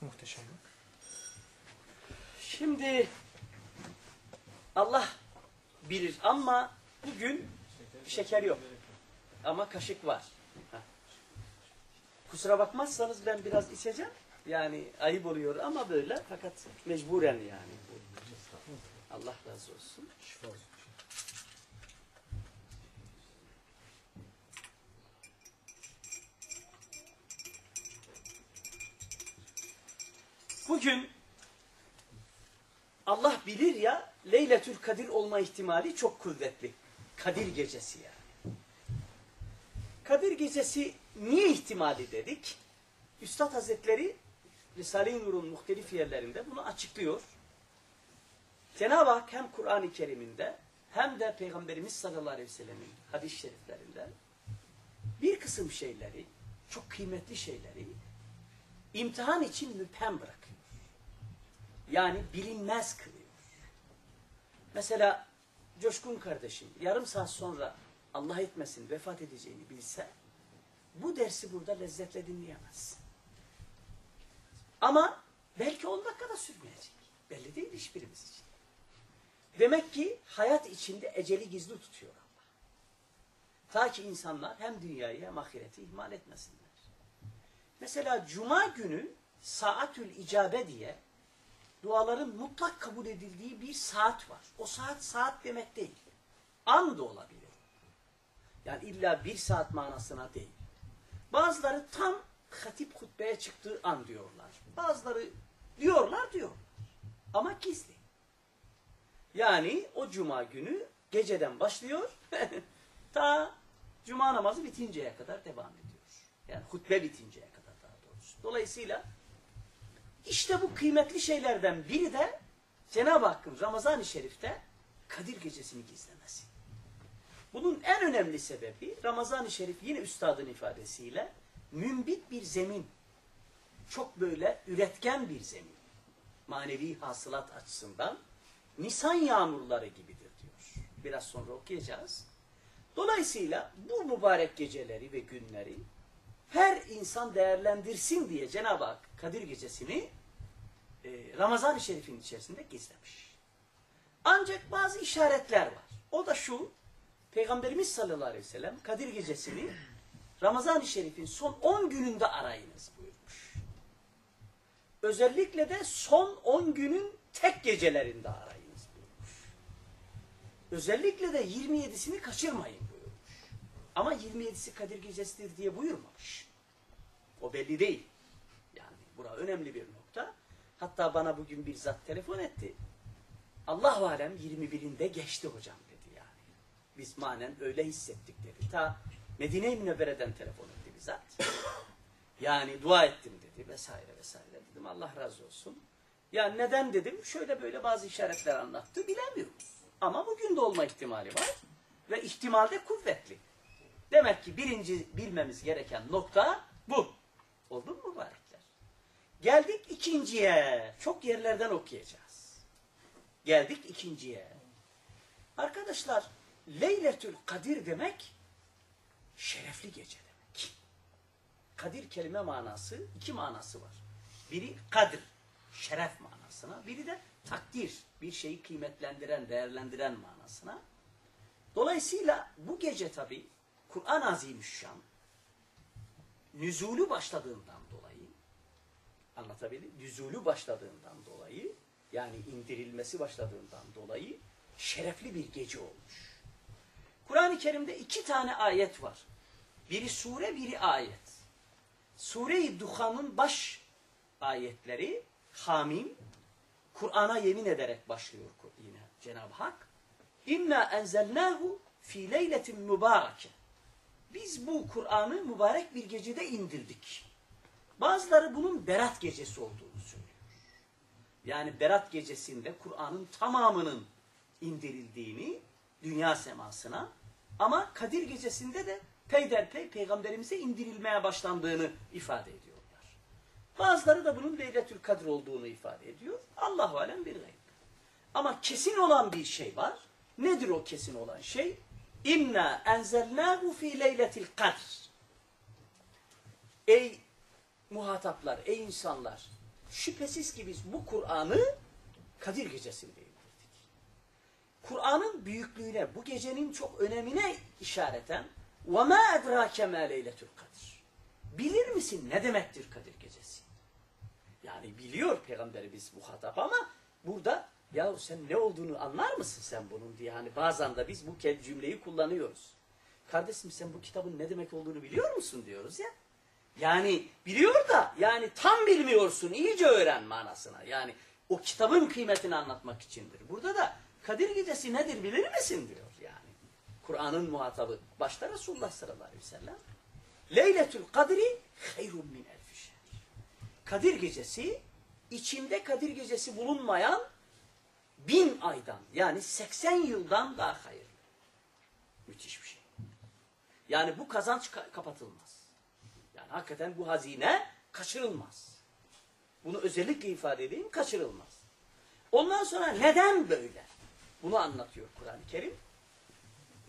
Muhteşem. Şimdi Allah bilir ama bugün şeker yok. Ama kaşık var. Heh. Kusura bakmazsanız ben biraz içeceğim. Yani ayıp oluyor ama böyle fakat mecburen yani. Allah razı olsun. Bugün Allah bilir ya Leyletül Kadir olma ihtimali çok kuvvetli. Kadir gecesi yani. Kadir gecesi niye ihtimali dedik? Üstad Hazretleri Risale-i Nur'un muhtelif yerlerinde bunu açıklıyor. Cenab-ı Hak hem Kur'an-ı Kerim'inde hem de Peygamberimiz sallallahu aleyhi ve sellemin hadis-i şeriflerinde bir kısım şeyleri, çok kıymetli şeyleri imtihan için müphem bırakıyor. Yani bilinmez kılıyor. Mesela Coşkun kardeşim yarım saat sonra Allah etmesin vefat edeceğini bilse bu dersi burada lezzetle dinleyemez. Ama belki 10 dakikada sürmeyecek. Belli değil hiçbirimiz için. Demek ki hayat içinde eceli gizli tutuyor Allah. Ta ki insanlar hem dünyayı hem ahireti ihmal etmesinler. Mesela cuma günü saatül icabe diye duaların mutlak kabul edildiği bir saat var. O saat saat demek değil. An da olabilir. Yani illa bir saat manasına değil. Bazıları tam hatip hutbeye çıktığı an diyorlar. Bazıları diyorlar diyor. Ama gizli. Yani o cuma günü geceden başlıyor ta cuma namazı bitinceye kadar devam ediyor. Yani hutbe bitinceye kadar daha doğrusu. Dolayısıyla işte bu kıymetli şeylerden biri de Cenab-ı Hakk'ın Ramazan-ı Şerif'te Kadir Gecesi'ni gizlemesi. Bunun en önemli sebebi Ramazan-ı Şerif yine üstadın ifadesiyle mümbit bir zemin. Çok böyle üretken bir zemin. Manevi hasılat açısından Nisan yağmurları gibidir diyor. Biraz sonra okuyacağız. Dolayısıyla bu mübarek geceleri ve günleri her insan değerlendirsin diye Cenab-ı Hak Kadir Gecesi'ni e, Ramazan-ı Şerif'in içerisinde gizlemiş. Ancak bazı işaretler var. O da şu, Peygamberimiz sallallahu aleyhi ve sellem Kadir Gecesi'ni Ramazan-ı Şerif'in son 10 gününde arayınız buyurmuş. Özellikle de son 10 günün tek gecelerinde arayınız buyurmuş. Özellikle de 27'sini kaçırmayın. Ama 27'si Kadir Gecesi'dir diye buyurmamış. O belli değil. Yani bura önemli bir nokta. Hatta bana bugün bir zat telefon etti. Allah alem 21'inde geçti hocam dedi yani. Biz manen öyle hissettik dedi. Ta Medine-i Münevvere'den telefon etti bir zat. Yani dua ettim dedi vesaire vesaire dedim. Allah razı olsun. Ya neden dedim. Şöyle böyle bazı işaretler anlattı. Bilemiyoruz. Ama bugün de olma ihtimali var. Ve ihtimal de kuvvetli. Demek ki birinci bilmemiz gereken nokta bu. Oldu mu mübarekler? Geldik ikinciye. Çok yerlerden okuyacağız. Geldik ikinciye. Arkadaşlar Leyletül Kadir demek şerefli gece demek. Kadir kelime manası iki manası var. Biri kadir, şeref manasına. Biri de takdir, bir şeyi kıymetlendiren, değerlendiren manasına. Dolayısıyla bu gece tabi Kur'an-ı Azimüşşan nüzulü başladığından dolayı anlatabildim? Nüzulü başladığından dolayı yani indirilmesi başladığından dolayı şerefli bir gece olmuş. Kur'an-ı Kerim'de iki tane ayet var. Biri sure, biri ayet. Sure-i Duhan'ın baş ayetleri Hamim, Kur'an'a yemin ederek başlıyor yine Cenab-ı Hak. İnna enzelnahu fi leyletin mübareke. Biz bu Kur'an'ı mübarek bir gecede indirdik. Bazıları bunun Berat gecesi olduğunu söylüyor. Yani Berat gecesinde Kur'an'ın tamamının indirildiğini dünya semasına ama Kadir gecesinde de peyderpey peygamberimize indirilmeye başlandığını ifade ediyorlar. Bazıları da bunun Leyletül Kadir olduğunu ifade ediyor. Allahu alem bir gayb. Ama kesin olan bir şey var. Nedir o kesin olan şey? İnna enzelnahu fi leyletil kadr. Ey muhataplar, ey insanlar. şüphesiz ki biz bu Kur'an'ı Kadir Gecesi'nde indirdik. Kur'an'ın büyüklüğüne, bu gecenin çok önemine işareten وَمَا اَدْرَاكَ مَا لَيْلَةُ الْقَدْرِ Bilir misin ne demektir Kadir Gecesi? Yani biliyor Peygamberimiz bu hatap ama burada ya sen ne olduğunu anlar mısın sen bunun diye hani bazen de biz bu cümleyi kullanıyoruz. Kardeşim sen bu kitabın ne demek olduğunu biliyor musun diyoruz ya. Yani biliyor da yani tam bilmiyorsun iyice öğren manasına. Yani o kitabın kıymetini anlatmak içindir. Burada da Kadir Gecesi nedir bilir misin diyor yani. Kur'an'ın muhatabı başta Resulullah sallallahu aleyhi ve sellem. Leyletül Kadri hayrun min elfi şehr. Kadir Gecesi içinde Kadir Gecesi bulunmayan bin aydan yani 80 yıldan daha hayırlı. Müthiş bir şey. Yani bu kazanç ka- kapatılmaz. Yani hakikaten bu hazine kaçırılmaz. Bunu özellikle ifade edeyim kaçırılmaz. Ondan sonra neden böyle? Bunu anlatıyor Kur'an-ı Kerim.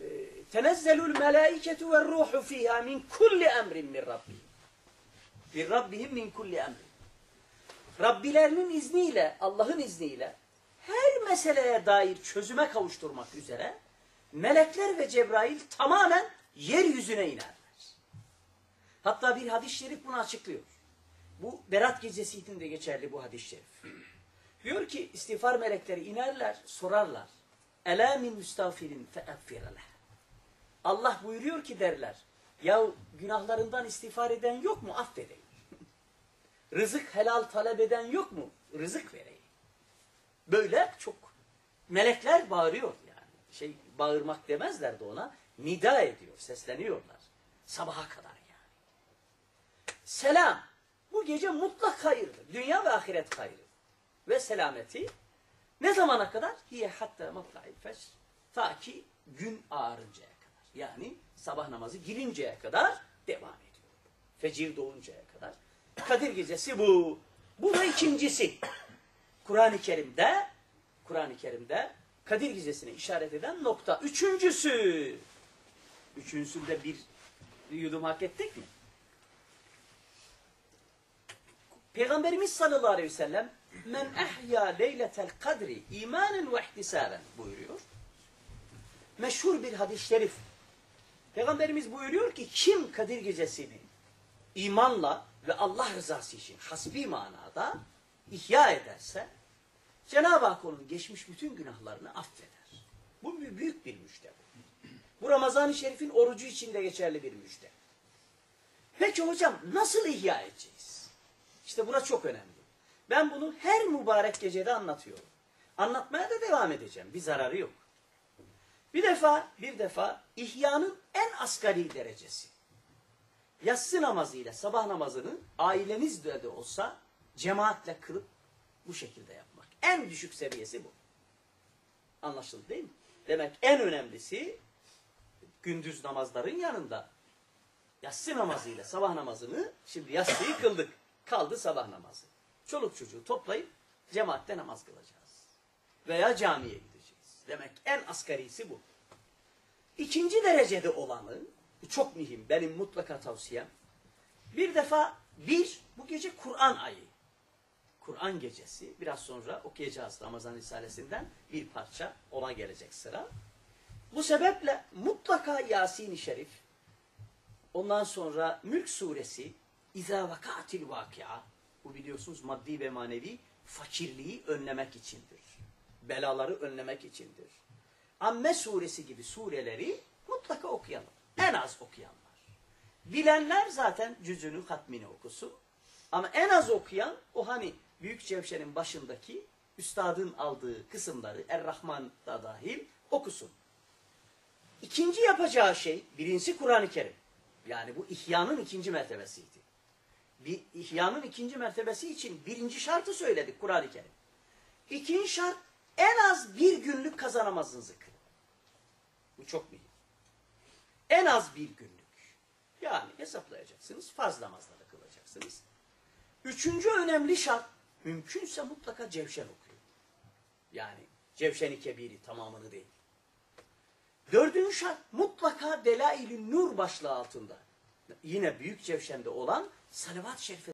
Ee, Tenezzelul melâiketu ve ruhu fîhâ min kulli emrin min rabbihim. Min rabbihim min kulli emrin. Rabbilerinin izniyle, Allah'ın izniyle her meseleye dair çözüme kavuşturmak üzere melekler ve Cebrail tamamen yeryüzüne inerler. Hatta bir hadis-i şerif bunu açıklıyor. Bu Berat gecesi için de geçerli bu hadis-i şerif. Diyor ki istiğfar melekleri inerler, sorarlar. Ela min müstağfirin fe'affireleh. Allah buyuruyor ki derler. Ya günahlarından istiğfar eden yok mu? Affedeyim. Rızık helal talep eden yok mu? Rızık vereyim. Böyle çok melekler bağırıyor yani. Şey bağırmak demezler de ona. Nida ediyor, sesleniyorlar. Sabaha kadar yani. Selam. Bu gece mutlak hayırdır. Dünya ve ahiret hayrı. Ve selameti ne zamana kadar? Hiye hatta matla'il feş. Ta ki gün ağarıncaya kadar. Yani sabah namazı girinceye kadar devam ediyor. Fecir doğuncaya kadar. Kadir gecesi bu. Bu da ikincisi. Kur'an-ı Kerim'de Kur'an-ı Kerim'de Kadir gecesine işaret eden nokta. Üçüncüsü. Üçüncüsünde bir yudum hak ettik mi? Peygamberimiz sallallahu aleyhi ve sellem men ehya leyletel kadri imanen ve ihtisaben buyuruyor. Meşhur bir hadis-i şerif. Peygamberimiz buyuruyor ki kim Kadir gecesini imanla ve Allah rızası için hasbi manada ihya ederse Cenab-ı Hak onun geçmiş bütün günahlarını affeder. Bu büyük bir müjde. Bu Ramazan-ı Şerif'in orucu için de geçerli bir müjde. Peki hocam nasıl ihya edeceğiz? İşte bura çok önemli. Ben bunu her mübarek gecede anlatıyorum. Anlatmaya da devam edeceğim. Bir zararı yok. Bir defa, bir defa ihyanın en asgari derecesi. Yatsı namazıyla sabah namazını ailenizde de olsa cemaatle kılıp bu şekilde yapmak. En düşük seviyesi bu. Anlaşıldı değil mi? Demek en önemlisi gündüz namazların yanında yatsı namazıyla sabah namazını şimdi yatsıyı kıldık. Kaldı sabah namazı. Çoluk çocuğu toplayıp cemaatte namaz kılacağız. Veya camiye gideceğiz. Demek en asgarisi bu. İkinci derecede olanı, çok mühim, benim mutlaka tavsiyem. Bir defa bir, bu gece Kur'an ayı. Kur'an gecesi. Biraz sonra okuyacağız Ramazan Risalesinden bir parça. Ona gelecek sıra. Bu sebeple mutlaka Yasin-i Şerif, ondan sonra Mülk Suresi, İzâ vakâtil vâkia, bu biliyorsunuz maddi ve manevi fakirliği önlemek içindir. Belaları önlemek içindir. Amme suresi gibi sureleri mutlaka okuyalım. En az okuyanlar. Bilenler zaten cüzünü hatmini okusun. Ama en az okuyan o hani Büyük Cevşen'in başındaki üstadın aldığı kısımları Er-Rahman da dahil okusun. İkinci yapacağı şey birincisi Kur'an-ı Kerim. Yani bu ihyanın ikinci mertebesiydi. Bir ihyanın ikinci mertebesi için birinci şartı söyledik Kur'an-ı Kerim. İkinci şart en az bir günlük kazanamazsınız kılın. Bu çok mühim. En az bir günlük. Yani hesaplayacaksınız, farz namazları kılacaksınız. Üçüncü önemli şart, mümkünse mutlaka cevşen okuyun. Yani cevşen-i kebiri tamamını değil. Dördüncü şart mutlaka Delail-i Nur başlığı altında. Yine Büyük Cevşen'de olan Salavat-ı Şerife